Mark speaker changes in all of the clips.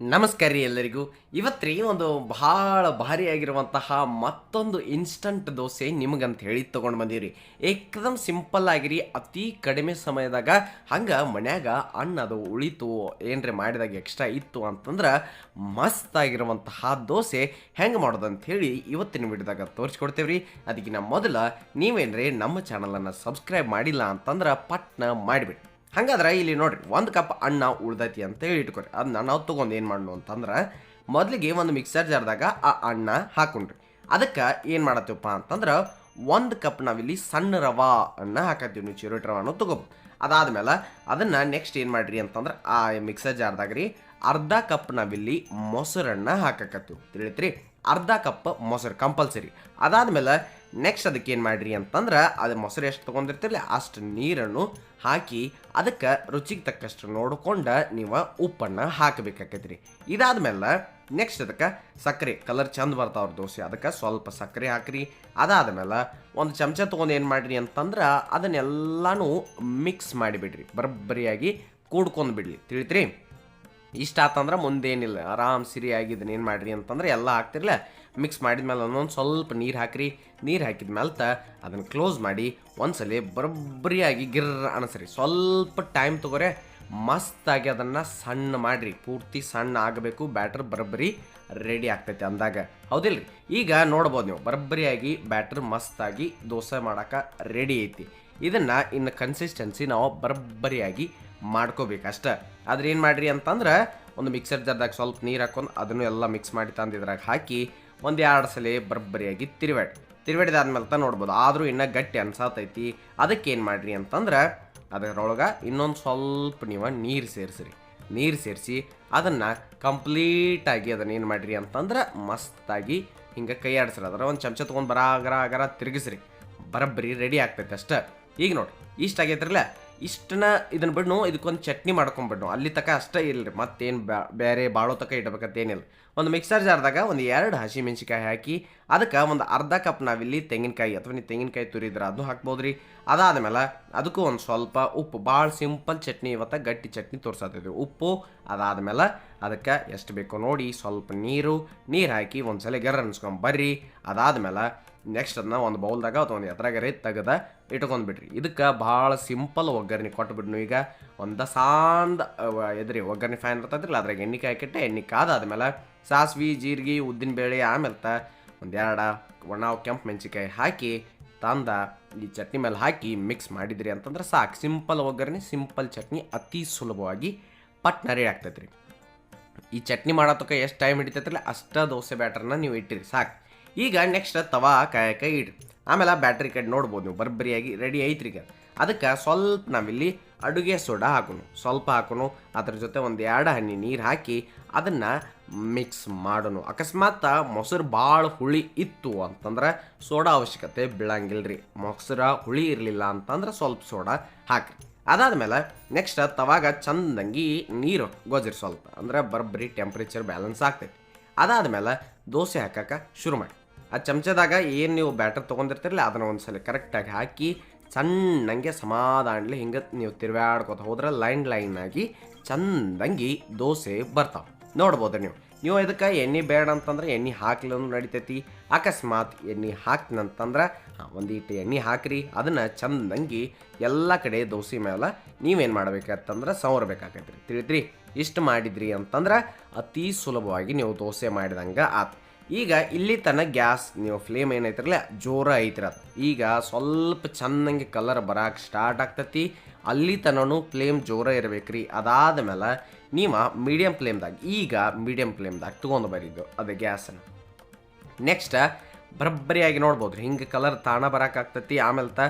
Speaker 1: ನಮಸ್ಕಾರ ರೀ ಎಲ್ಲರಿಗೂ. ಇವತ್ತು ಒಂದು ಭಾಳ ಭಾರಿಯಾಗಿರುವಂತಹ ಮತ್ತೊಂದು ಇನ್ಸ್ಟಂಟ್ ದೋಸೆ ನಿಮಗಂತ ಹೇಳಿ ತೊಗೊಂಡು ಬಂದೀವಿ ಏಕದಮ್ ಸಿಂಪಲ್ ಆಗಿರಿ ಅತಿ ಕಡಿಮೆ ಸಮಯದಾಗ ಹಂಗೆ ಮನ್ಯಾಗ ಅಣ್ಣ ಅದು ಉಳಿತು, ಏನರೆ ಮಾಡಿದಾಗ ಎಕ್ಸ್ಟ್ರಾ ಇತ್ತು ಅಂತಂದ್ರೆ ಮಸ್ತ್ ಆಗಿರುವಂತಹ ದೋಸೆ ಹೆಂಗೆ ಮಾಡೋದು ಹೇಳಿ ಇವತ್ತಿನ ವಿಡಿಯೋದಾಗ ತೋರಿಸ್ಕೊಡ್ತೇವೆ ರೀ ಅದಕ್ಕಿಂತ ಮೊದಲ ನೀವೇನ್ರಿ ನಮ್ಮ ಚಾನಲನ್ನು ಸಬ್ಸ್ಕ್ರೈಬ್ ಮಾಡಿಲ್ಲ ಅಂತಂದ್ರೆ ಪಟ್ನ ಮಾಡಿಬಿಡಿ ಹಂಗಾದ್ರೆ ಇಲ್ಲಿ ನೋಡ್ರಿ, ಒಂದು ಕಪ್ ಅಣ್ಣ ಉಳ್ದೈತಿ ಅಂತ ಹೇಳಿ ಇಟ್ಕೊರಿ. ಅದನ್ನ ನಾವು ತೊಗೊಂಡು ಏನು ಮಾಡೋಣ ಅಂತಂದ್ರೆ, ಮೊದಲಿಗೆ ಒಂದು ಮಿಕ್ಸರ್ ಜಾರ್ದಾಗ ಆ ಅಣ್ಣ ಹಾಕೊಂಡ್ರಿ. ಅದಕ್ಕೆ ಏನು ಮಾಡತ್ತೀವಪ್ಪ ಅಂತಂದ್ರೆ, ಒಂದು ಕಪ್ ನಾವಿಲ್ಲಿ ಸಣ್ಣ ರವಾ ಅನ್ನ ಹಾಕತ್ತೀವಿ ನೀವು ಚಿರೋಟಿ ರವಾನು ತೊಗೋಬೋದು ಅದಾದ್ಮೇಲೆ ಅದನ್ನು ನೆಕ್ಸ್ಟ್ ಏನು ಮಾಡ್ರಿ ಅಂತಂದ್ರೆ, ಆ ಮಿಕ್ಸರ್ ಜಾರ್ದಾಗ ರೀ ಅರ್ಧ ಕಪ್ ನಾವಿಲ್ಲಿ ಮೊಸರನ್ನ ಹಾಕಕತ್ತೀವಿ. ತಿಳಿತ್ರಿ? ಅರ್ಧ ಕಪ್ ಮೊಸರು ಕಂಪಲ್ಸರಿ ಅದಾದ್ಮೇಲೆ ನೆಕ್ಸ್ಟ್ ಅದಕ್ಕೆ ಏನು ಮಾಡ್ರಿ ಅಂತಂದ್ರೆ ಅದು ಮೊಸರು ಎಷ್ಟು ತೊಗೊಂಡಿರ್ತಿರಲಿ ಅಷ್ಟು ನೀರನ್ನು ಹಾಕಿ ಅದಕ್ಕೆ ರುಚಿಗೆ ತಕ್ಕಷ್ಟು ನೋಡಿಕೊಂಡು ನೀವು ಉಪ್ಪನ್ನು ಹಾಕಬೇಕಾಕೈತ್ರಿ. ಇದಾದ್ಮೇಲೆ ನೆಕ್ಸ್ಟ್ ಅದಕ್ಕೆ ಸಕ್ಕರೆ ಕಲರ್ ಚಂದ ಬರ್ತಾವ್ರ ದೋಸೆ ಅದಕ್ಕೆ ಸ್ವಲ್ಪ ಸಕ್ಕರೆ ಹಾಕ್ರಿ. ಅದಾದಮೇಲೆ ಒಂದು ಚಮಚ ತೊಗೊಂಡು ಏನು ಮಾಡಿರಿ ಅಂತಂದ್ರೆ ಅದನ್ನೆಲ್ಲನೂ ಮಿಕ್ಸ್ ಮಾಡಿಬಿಡ್ರಿ. ಬರಬ್ಬರಿಯಾಗಿ ಕೂಡ್ಕೊಂಡು ಬಿಡಲಿ ತಿಳಿತ್ರಿ? ಇಷ್ಟ ಆತಂದ್ರೆ ಮುಂದೇನಿಲ್ಲ. ಆರಾಮ್ ಸಿರಿ ಆಗಿದ್ದನ್ನ ಏನು ಮಾಡ್ರಿ ಅಂತಂದ್ರೆ ಎಲ್ಲ ಹಾಕ್ತಿರ್ಲ. ಮಿಕ್ಸ್ ಮಾಡಿದ್ಮೇಲೆ ಒಂದೊಂದು ಸ್ವಲ್ಪ ನೀರು ಹಾಕ್ರಿ. ನೀರು ಹಾಕಿದ ಮೇಲೆ ತ ಅದನ್ನು ಕ್ಲೋಸ್ ಮಾಡಿ ಒಂದ್ಸಲಿ ಬರೋಬ್ಬರಿಯಾಗಿ ಗಿರ್ ಅನಿಸ್ರಿ. ಸ್ವಲ್ಪ ಟೈಮ್ ತಗೋರೆ ಮಸ್ತಾಗಿ ಅದನ್ನು ಸಣ್ಣ ಮಾಡಿರಿ. ಪೂರ್ತಿ ಸಣ್ಣ ಆಗಬೇಕು ಬ್ಯಾಟ್ರ್ ಬರೋಬ್ಬರಿ ರೆಡಿ ಆಗ್ತೈತೆ ಅಂದಾಗ. ಹೌದಿಲ್ರಿ? ಈಗ ನೋಡ್ಬೋದು ನೀವು, ಬರೋಬ್ಬರಿಯಾಗಿ ಬ್ಯಾಟ್ರ್ ಮಸ್ತಾಗಿ ದೋಸೆ ಮಾಡೋಕೆ ರೆಡಿ ಐತಿ. ಇದನ್ನು ಇನ್ನು ಕನ್ಸಿಸ್ಟೆನ್ಸಿ ನಾವು ಬರೋಬ್ಬರಿಯಾಗಿ ಮಾಡ್ಕೋಬೇಕು ಅಷ್ಟೇ. ಆದ್ರೆ ಏನು ಮಾಡ್ರಿ ಅಂತಂದ್ರೆ ಒಂದು ಮಿಕ್ಸರ್ ಜಾರ್ದಾಗ ಸ್ವಲ್ಪ ನೀರು ಹಾಕೊಂಡು ಅದನ್ನು ಎಲ್ಲ ಮಿಕ್ಸ್ ಮಾಡಿ ತಂದು ಇದ್ರಾಗ ಹಾಕಿ ಒಂದು ಎರಡು ಸಲ ಬರಬ್ಬರಿಯಾಗಿ ತಿರುವಾಡಿ ತಿರುವಾಡಿದಾದ್ಮೇಲೆ ತ ನೋಡ್ಬೋದು. ಆದರೂ ಇನ್ನೂ ಗಟ್ಟಿ ಅನ್ಸಾತೈತಿ. ಅದಕ್ಕೆ ಏನು ಮಾಡ್ರಿ ಅಂತಂದ್ರೆ ಅದರೊಳಗೆ ಇನ್ನೊಂದು ಸ್ವಲ್ಪ ನೀವು ನೀರು ಸೇರಿಸ್ರಿ. ನೀರು ಸೇರಿಸಿ ಅದನ್ನು ಕಂಪ್ಲೀಟಾಗಿ ಅದನ್ನು ಏನು ಮಾಡಿರಿ ಅಂತಂದ್ರೆ ಮಸ್ತಾಗಿ ಹಿಂಗೆ ಕೈ ಆಡಿಸ್ರಿ. ಅದರ ಒಂದು ಚಮಚ ತೊಗೊಂಡು ಬರ ಆಗರ ಗರ ತಿರುಗಿಸ್ರಿ. ಬರಬ್ಬರಿ ರೆಡಿ ಆಗ್ತೈತೆ ಅಷ್ಟೇ. ಈಗ ನೋಡಿ, ಇಷ್ಟ ಆಗೈತ್ರಲ್ಲ? ಇಷ್ಟನ್ನ ಇದನ್ನ ಬಿಡ್ನು, ಇದಕ್ಕೊಂದು ಚಟ್ನಿ ಮಾಡ್ಕೊಂಬಿಡ್ನು ಅಲ್ಲಿ ತಕ ಅಷ್ಟೇ ಇಲ್ಲರಿ ಮತ್ತೇನು ಬೇರೆ ಬಾಳೋ ತಕ ಇಡಬೇಕಂತ ಏನಿಲ್ಲ ಒಂದು ಮಿಕ್ಸರ್ ಜಾರ್ದಾಗ ಒಂದು ಎರಡು ಹಸಿ ಮೆಣಸಿಕಾಯಿ ಹಾಕಿ, ಅದಕ್ಕೆ ಒಂದು ಅರ್ಧ ಕಪ್ ನಾವಿಲ್ಲಿ ತೆಂಗಿನಕಾಯಿ ಅಥವಾ ನೀವು ತೆಂಗಿನಕಾಯಿ ತುರಿದ್ರೆ ಅದನ್ನು ಹಾಕ್ಬೋದ್ರಿ. ಅದಾದಮೇಲೆ ಅದಕ್ಕೂ ಒಂದು ಸ್ವಲ್ಪ ಉಪ್ಪು, ಭಾಳ ಸಿಂಪಲ್ ಚಟ್ನಿ ಇವತ್ತು ಗಟ್ಟಿ ಚಟ್ನಿ ತೋರ್ಸತ್ತಿದ್ವಿ ಉಪ್ಪು ಅದಾದ್ಮೇಲೆ ಅದಕ್ಕೆ ಎಷ್ಟು ಬೇಕೋ ನೋಡಿ ಸ್ವಲ್ಪ ನೀರು ನೀರು ಹಾಕಿ ಗೆರ ಅನ್ಸ್ಕೊಂಡು ಬರ್ರಿ. ಅದಾದ್ಮೇಲೆ ನೆಕ್ಸ್ಟ್ ಅದನ್ನ ಒಂದು ಬೌಲ್ದಾಗ ಅಥವಾ ಒಂದು ಎತ್ತರಾಗರೆ ತೆಗೆದ ಇಟ್ಕೊಂಡ್ಬಿಡ್ರಿ ಇದಕ್ಕೆ ಭಾಳ ಸಿಂಪಲ್ ಒಗ್ಗರಣೆ ಕೊಟ್ಬಿಡ್ನು ಈಗ. ಒಂದು ಸಾಂದ್ ಎದ್ರಿ ಒಗ್ಗರಣೆ ಫ್ಯಾನ್ ಇರ್ತದ್ರಲ್ಲ ಅದ್ರಾಗ ಎಣ್ಣೆ ಹಾಕಿಟ್ಟೆ ಎಣ್ಣೆ ಕಾದಾದ್ಮೇಲೆ ಸಾಸ್ವಿ, ಜೀರಿಗೆ, ಉದ್ದಿನ ಬೇಳೆ ಆಮೇಲೆ ತ ಒಂದು ಎರಡು ಒಣ ಕೆಂಪು ಮೆಣಸಿಕಾಯಿ ಹಾಕಿ, ತಂದ ಈ ಚಟ್ನಿ ಮೇಲೆ ಹಾಕಿ ಮಿಕ್ಸ್ ಮಾಡಿದ್ರಿ ಅಂತಂದ್ರೆ ಸಾಕು. ಸಿಂಪಲ್ ಒಗ್ಗರಣೆ ಸಿಂಪಲ್ ಚಟ್ನಿ ಅತಿ ಸುಲಭವಾಗಿ ಪಟ್ನ ರೆಡಿ ಆಗ್ತೈತ್ರಿ. ಈ ಚಟ್ನಿ ಮಾಡೋತಕ್ಕ ಎಷ್ಟು ಟೈಮ್ ಹಿಡಿತೈತ್ರಲ್ಲ ಅಷ್ಟ ದೋಸೆ ಬ್ಯಾಟ್ರನ್ನ ನೀವು ಇಟ್ಟಿರಿ, ಸಾಕು. ಈಗ ನೆಕ್ಸ್ಟ್ ತವಾ ಕಾಯಕ ಇಡ್ರಿ. ಆಮೇಲೆ ಬ್ಯಾಟ್ರಿ ಕಡೆ ನೋಡ್ಬೋದು ನೀವು, ಬರ್ಬರಿಯಾಗಿ ರೆಡಿ ಐತ್ರಿ ಈಗ. ಅದಕ್ಕೆ ಸ್ವಲ್ಪ ನಾವಿಲ್ಲಿ ಅಡುಗೆ ಸೋಡಾ ಹಾಕೋಣ ಸ್ವಲ್ಪ ಹಾಕೋಣ ಅದ್ರ ಜೊತೆ ಒಂದು ಎರಡು ಹನಿ ನೀರು ಹಾಕಿ ಅದನ್ನು ಮಿಕ್ಸ್ ಮಾಡೋಣ ಅಕಸ್ಮಾತ್ ಮೊಸರು ಭಾಳ ಹುಳಿ ಇತ್ತು ಅಂತಂದ್ರೆ ಸೋಡಾ ಅವಶ್ಯಕತೆ ಬೀಳಂಗಿಲ್ಲ ರೀ ಮೊಸರು ಹುಳಿ ಇರಲಿಲ್ಲ ಅಂತಂದ್ರೆ ಸ್ವಲ್ಪ ಸೋಡಾ ಹಾಕ್ರಿ. ಅದಾದಮೇಲೆ ನೆಕ್ಸ್ಟ್ ತವಾಗ ಚಂದಂಗಿ ನೀರು ಗೊಜ್ರಿ ಸ್ವಲ್ಪ. ಅಂದ್ರೆ ಬರಬ್ಬರಿ ಟೆಂಪ್ರೇಚರ್ ಬ್ಯಾಲೆನ್ಸ್ ಆಗ್ತೈತಿ. ಅದಾದಮೇಲೆ ದೋಸೆ ಹಾಕಕ್ಕೆ ಶುರು ಮಾಡಿ. ಆ ಚಮಚದಾಗ ಏನು ನೀವು ಬ್ಯಾಟರ್ ತೊಗೊಂಡಿರ್ತಿರಲಿಲ್ಲ ಅದನ್ನು ಒಂದ್ಸಲ ಕರೆಕ್ಟಾಗಿ ಹಾಕಿ ಸಣ್ಣಂಗೆ ಸಮಾಧಾನಲಿ ಹಿಂಗೆ ನೀವು ತಿರುವಾಡ್ಕೊತ ಹೋದ್ರೆ ಲೈನ್ ಲೈನ್ ಆಗಿ ಚಂದಂಗಿ ದೋಸೆ ಬರ್ತಾವೆ. ನೋಡ್ಬೋದು ನೀವು. ನೀವು ಇದಕ್ಕೆ ಎಣ್ಣೆ ಬೇಡ ಅಂತಂದ್ರೆ ಎಣ್ಣೆ ಹಾಕ್ಲೂ ನಡಿತೈತಿ. ಅಕಸ್ಮಾತ್ ಎಣ್ಣೆ ಹಾಕ್ನಂತಂದ್ರೆ ಒಂದು ಒಂದೀಟು ಎಣ್ಣೆ ಹಾಕ್ರಿ, ಅದನ್ನು ಚಂದಂಗಿ ಎಲ್ಲ ಕಡೆ ದೋಸೆ ಮೇಲೆ ನೀವೇನು ಮಾಡ್ಬೇಕಂತಂದ್ರೆ ಸವರ್ಬೇಕಾಗೈತ್ರಿ ತಿಳಿತ್ರಿ, ಇಷ್ಟು ಮಾಡಿದ್ರಿ ಅಂತಂದ್ರೆ ಅತಿ ಸುಲಭವಾಗಿ ನೀವು ದೋಸೆ ಮಾಡಿದಂಗೆ ಆತು. ಈಗ ಇಲ್ಲಿ ತನಕ ಗ್ಯಾಸ್, ನೀವು ಫ್ಲೇಮ್ ಏನೈತಿರಲ್ಲ ಜೋರ ಐತಿರ ಈಗ ಸ್ವಲ್ಪ ಚೆನ್ನಾಗಿ ಕಲರ್ ಬರಕ್ಕೆ ಸ್ಟಾರ್ಟ್ ಆಗ್ತತಿ. ಅಲ್ಲಿ ತನೂ ಫ್ಲೇಮ್ ಜೋರ ಇರಬೇಕ್ರಿ. ಅದಾದ ಮೇಲೆ ನೀವು ಮೀಡಿಯಮ್ ಫ್ಲೇಮ್ದಾಗ ಈಗ ಮೀಡಿಯಂ ಫ್ಲೇಮ್ದಾಗ ತೊಗೊಂಡು ಬರಿದ್ದು ಅದು ಗ್ಯಾಸನ್ನು ನೆಕ್ಸ್ಟ್ ಬರಬ್ಬರಿಯಾಗಿ ನೋಡ್ಬೋದು ರೀ ಹಿಂಗೆ ಕಲರ್ ತಾಣ ಬರೋಕ್ಕಾಗ್ತೈತಿ ಆಮೇಲೆ ತ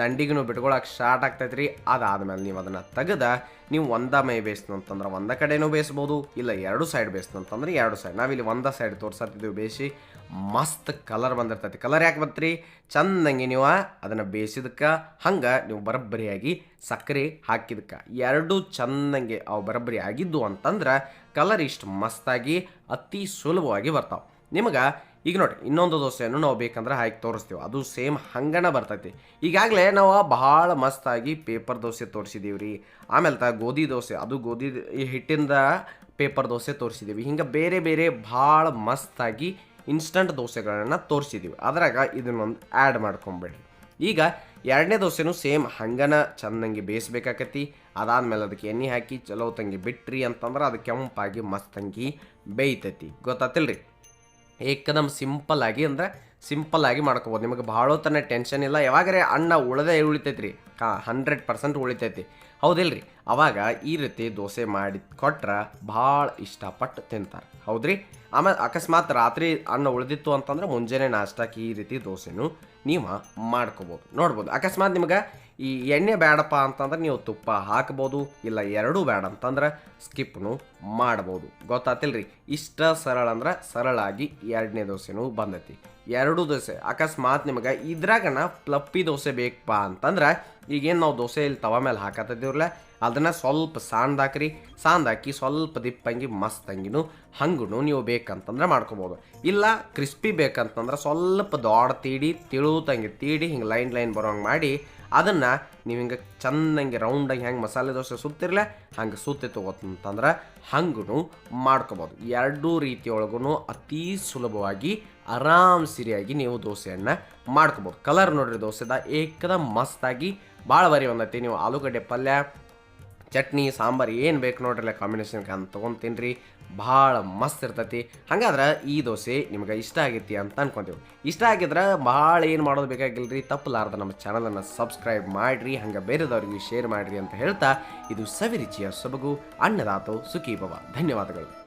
Speaker 1: ದಂಡಿಗೂ ಬಿಟ್ಕೊಳಕ್ಕೆ ಸ್ಟಾರ್ಟ್ ಆಗ್ತೈತೆ ರೀ ಅದಾದ್ಮೇಲೆ ನೀವು ಅದನ್ನು ತೆಗೆದ ನೀವು ಒಂದ ಮೈ ಬೇಯಿಸ್ನಂತಂದ್ರೆ ಒಂದ ಕಡೆನೂ ಬೇಯಿಸ್ಬೋದು, ಇಲ್ಲ ಎರಡು ಸೈಡ್ ಬೇಯಿಸ್ನಂತಂದ್ರೆ ಎರಡು ಸೈಡ್ ನಾವಿಲ್ಲಿ ಒಂದ ಸೈಡ್ ತೋರ್ಸತ್ತಿದ್ದೀವಿ ಬೇಯಿಸಿ. ಮಸ್ತ್ ಕಲರ್ ಬಂದಿರ್ತೈತಿ. ಕಲರ್ ಯಾಕೆ ಬರ್ತೀರಿ ಚಂದಂಗೆ ನೀವು ಅದನ್ನು ಬೇಯಿಸಿದಕ್ಕೆ ಹಂಗೆ ನೀವು ಬರಬ್ಬರಿಯಾಗಿ ಸಕ್ಕರೆ ಹಾಕಿದಕ್ಕೆ ಎರಡು ಚಂದಂಗೆ ಅವು ಬರಬ್ಬರಿ ಆಗಿದ್ದು ಅಂತಂದ್ರೆ ಕಲರ್ ಇಷ್ಟು ಮಸ್ತಾಗಿ ಅತಿ ಸುಲಭವಾಗಿ ಬರ್ತಾವೆ. ನಿಮಗೆ ಈಗ ನೋಡಿ, ಇನ್ನೊಂದು ದೋಸೆಯನ್ನು ನಾವು ಬೇಕಂದ್ರೆ ಹಾಕಿ ತೋರಿಸ್ತೀವಿ. ಅದು ಸೇಮ್ ಹಂಗಣ ಬರ್ತೈತಿ. ಈಗಾಗಲೇ ನಾವು ಭಾಳ ಮಸ್ತಾಗಿ ಪೇಪರ್ ದೋಸೆ ತೋರಿಸಿದ್ದೀವಿ ರೀ ಆಮೇಲೆ ತ ಗೋಧಿ ದೋಸೆ, ಅದು ಗೋಧಿ ಹಿಟ್ಟಿಂದ ಪೇಪರ್ ದೋಸೆ ತೋರಿಸಿದ್ದೀವಿ ಹಿಂಗೆ ಬೇರೆ ಬೇರೆ ಭಾಳ ಮಸ್ತಾಗಿ ಇನ್ಸ್ಟಂಟ್ ದೋಸೆಗಳನ್ನು ತೋರಿಸಿದ್ದೀವಿ ಅದ್ರಾಗ ಇದನ್ನೊಂದು ಆ್ಯಡ್ ಮಾಡ್ಕೊಂಬೇಡ್ರಿ. ಈಗ ಎರಡನೇ ದೋಸೆನೂ ಸೇಮ್ ಹಂಗನ ಚಂದಂಗೆ ಬೇಯಿಸ್ಬೇಕಾಕತಿ. ಅದಾದಮೇಲೆ ಅದಕ್ಕೆ ಎಣ್ಣೆ ಹಾಕಿ, ಚಲೋ ತಂಗಿ, ಬಿಟ್ರಿ ಅಂತಂದ್ರೆ ಅದು ಕೆಂಪಾಗಿ ಮಸ್ತಂಗಿ ಬೇಯ್ತೈತಿ. ಗೊತ್ತಾತಿಲ್ರಿ? ಏಕದಮ್ ಸಿಂಪಲ್ ಆಗಿ ಅಂದ್ರೆ ಸಿಂಪಲ್ ಆಗಿ ಮಾಡ್ಕೋಬೋದು. ನಿಮಗೆ ಬಹಳ ತನ ಟೆನ್ಷನ್ ಇಲ್ಲ. ಯಾವಾಗರೇ ಅಣ್ಣ ಉಳದೇ ಉಳಿತೈತ್ರಿ. ಕಾ ಹಂಡ್ರೆಡ್ ಪರ್ಸೆಂಟ್ ಉಳಿತೈತಿ. ಹೌದಿಲ್ರಿ? ಅವಾಗ ಈ ರೀತಿ ದೋಸೆ ಮಾಡಿ ಕೊಟ್ರ ಭಾಳ ಇಷ್ಟಪಟ್ಟು ತಿಂತಾರೆ. ಹೌದ್ರಿ? ಆಮೇಲೆ ಅಕಸ್ಮಾತ್ ರಾತ್ರಿ ಅನ್ನ ಉಳಿದಿತ್ತು ಅಂತಂದ್ರೆ ಮುಂಜಾನೆ ನಾಷ್ಟಕ್ಕೆ ಈ ರೀತಿ ದೋಸೆನೂ ನೀವು ಮಾಡ್ಕೋಬೋದು. ನೋಡ್ಬೋದು. ಅಕಸ್ಮಾತ್ ನಿಮ್ಗೆ ಈ ಎಣ್ಣೆ ಬೇಡಪ್ಪ ಅಂತಂದ್ರೆ ನೀವು ತುಪ್ಪ ಹಾಕ್ಬೋದು, ಇಲ್ಲ ಎರಡೂ ಬೇಡ ಅಂತಂದ್ರೆ ಸ್ಕಿಪ್ನು ಮಾಡ್ಬೋದು. ಗೊತ್ತಾತಿಲ್ರಿ? ಇಷ್ಟ ಸರಳ ಅಂದ್ರೆ ಸರಳಾಗಿ ಎರಡನೇ ದೋಸೆನೂ ಬಂದೈತಿ. ಎರಡು ದೋಸೆ, ಅಕಸ್ಮಾತ್ ನಿಮಗೆ ಇದ್ರಾಗನ ಪ್ಲಪ್ಪಿ ದೋಸೆ ಬೇಕಪ್ಪ ಅಂತಂದ್ರೆ ಈಗೇನು ನಾವು ದೋಸೆ ಇಲ್ಲಿ ತವ ಮೇಲೆ ಹಾಕತ್ತಿದ್ದೀವ್ರಲ್ಲ, ಅದನ್ನು ಸ್ವಲ್ಪ ಸಾಂದಾಕ್ರಿ ಸಾಂದಾಕಿ ಸ್ವಲ್ಪ ದಿಪ್ಪಂಗಿ ಮಸ್ತಂಗಿನೂ ಹಂಗೂ ನೀವು ಬೇಕಂತಂದ್ರೆ ಮಾಡ್ಕೋಬೋದು. ಇಲ್ಲ ಕ್ರಿಸ್ಪಿ ಬೇಕಂತಂದ್ರೆ ಸ್ವಲ್ಪ ದೊಡ್ಡ ತೀಡಿ ತಿಳುತಂಗೆ ತೀಡಿ ಹಿಂಗೆ ಲೈನ್ ಲೈನ್ ಬರೋಂಗೆ ಮಾಡಿ ಅದನ್ನು ನೀವು ಹಿಂಗೆ ಚೆನ್ನಾಗಿ ರೌಂಡಾಗಿ ಹೆಂಗೆ ಮಸಾಲೆ ದೋಸೆ ಸುತ್ತಿರಲ್ಲ ಹಂಗೆ ಸುತ್ತಿ ತೊಗೋತಂತಂದ್ರೆ ಹಂಗೂ ಮಾಡ್ಕೋಬೋದು. ಎರಡೂ ರೀತಿಯೊಳಗೂ ಅತೀ ಸುಲಭವಾಗಿ ಆರಾಮ್ ಸಿರಿಯಾಗಿ ನೀವು ದೋಸೆಯನ್ನು ಮಾಡ್ಕೋಬೋದು. ಕಲರ್ ನೋಡ್ರಿ ದೋಸೆದ, ಏಕದ ಮಸ್ತಾಗಿ ಭಾಳ ಬರಿ ಒಂದೈತಿ. ನೀವು ಆಲೂಗಡ್ಡೆ ಪಲ್ಯ, ಚಟ್ನಿ, ಸಾಂಬಾರು ಏನು ಬೇಕು ನೋಡ್ರಲ್ಲ ಕಾಂಬಿನೇಷನ್ ಅಂತ ತೊಗೊಂತೀನಿ ಭಾಳ ಮಸ್ತ್ ಇರ್ತೈತಿ. ಹಾಗಾದ್ರೆ ಈ ದೋಸೆ ನಿಮ್ಗೆ ಇಷ್ಟ ಆಗೈತಿ ಅಂತ ಅನ್ಕೊಂತೀವಿ. ಇಷ್ಟ ಆಗಿದ್ರೆ ಭಾಳ ಏನು ಮಾಡೋದು ಬೇಕಾಗಿಲ್ರಿ, ತಪ್ಪಲಾರ್ದ ನಮ್ಮ ಚಾನಲನ್ನು ಸಬ್ಸ್ಕ್ರೈಬ್ ಮಾಡಿರಿ, ಹಂಗೆ ಬೇರೆದವ್ರಿಗೆ ಶೇರ್ ಮಾಡಿರಿ ಅಂತ ಹೇಳ್ತಾ, ಇದು ಸವಿರುಚಿಯ ಸೊಬಗು, ಅನ್ನದಾತು ಸುಖೀಭವ. ಧನ್ಯವಾದಗಳು.